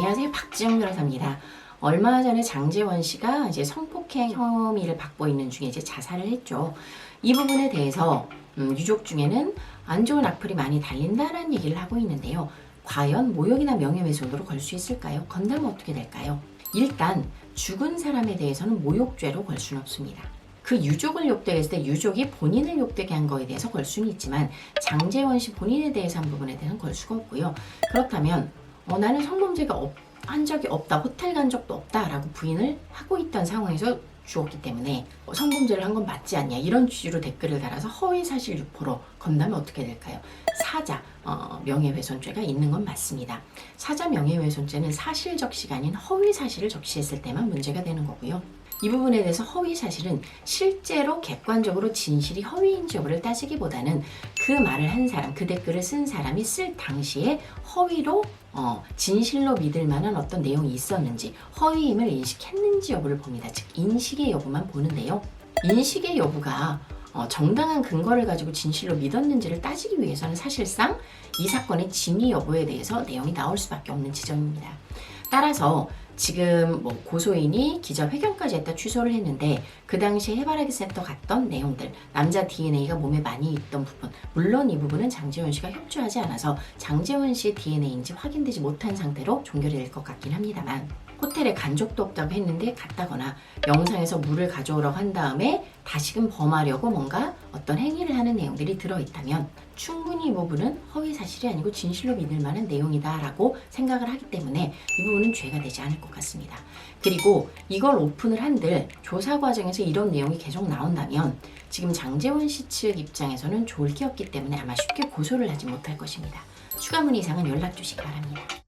박지영 변호사입니다. 얼마 전에 장재원 씨가 이제 성폭행 혐의를 받고 있는 중에 이제 자살을 했죠. 이 부분에 대해서 음, 유족 중에는 안 좋은 악플이 많이 달린다라는 얘기를 하고 있는데요. 과연 모욕이나 명예훼손으로 걸 수 있을까요? 건다면 어떻게 될까요? 일단 죽은 사람에 대해서는 모욕죄로 걸 수는 없습니다. 그 유족을 욕되게 했을 때 유족이 본인을 욕되게 한 거에 대해서 걸 수는 있지만 장재원 씨 본인에 대해서 한 부분에 대해서는 걸 수가 없고요. 그렇다면 어, 나는 성범죄가 없, 한 적이 없다, 호텔 간 적도 없다라고 부인을 하고 있던 상황에서 주었기 때문에 어, 성범죄를 한 건 맞지 않냐 이런 취지로 댓글을 달아서 허위 사실 유포로 건다면 어떻게 될까요? 사자 어, 명예훼손죄가 있는 건 맞습니다. 사자 명예훼손죄는 사실 적시가 아닌 허위 사실을 적시했을 때만 문제가 되는 거고요. 이 부분에 대해서 허위 사실은 실제로 객관적으로 진실이 허위인지 여부를 따지기보다는 그 말을 한 사람, 그 댓글을 쓴 사람이 쓸 당시에 허위로 어, 진실로 믿을 만한 어떤 내용이 있었는지 허위임을 인식했는지 여부를 봅니다. 즉 인식의 여부만 보는데요. 인식의 여부가 어, 정당한 근거를 가지고 진실로 믿었는지를 따지기 위해서는 사실상 이 사건의 진위 여부에 대해서 내용이 나올 수밖에 없는 지점입니다. 따라서 지금 뭐 고소인이 기자회견까지 했다 취소를 했는데 그 당시에 해바라기 센터 갔던 내용들 남자 DNA가 몸에 많이 있던 부분 물론 이 부분은 장재원 씨가 협조하지 않아서 장재원 씨의 DNA인지 확인되지 못한 상태로 종결이 될 것 같긴 합니다만 호텔에 간 적도 없다고 했는데 갔다거나 영상에서 물을 가져오라고 한 다음에 다시금 범하려고 뭔가 어떤 행위를 하는 내용들이 들어있다면 충분히 이 부분은 허위 사실이 아니고 진실로 믿을 만한 내용이다라고 생각을 하기 때문에 이 부분은 죄가 되지 않을 것 같습니다. 그리고 이걸 오픈을 한들 조사 과정에서 이런 내용이 계속 나온다면 지금 장재원 씨 측 입장에서는 좋을 게 없기 때문에 아마 쉽게 고소를 하지 못할 것입니다. 추가 문의 이상은 연락 주시기 바랍니다.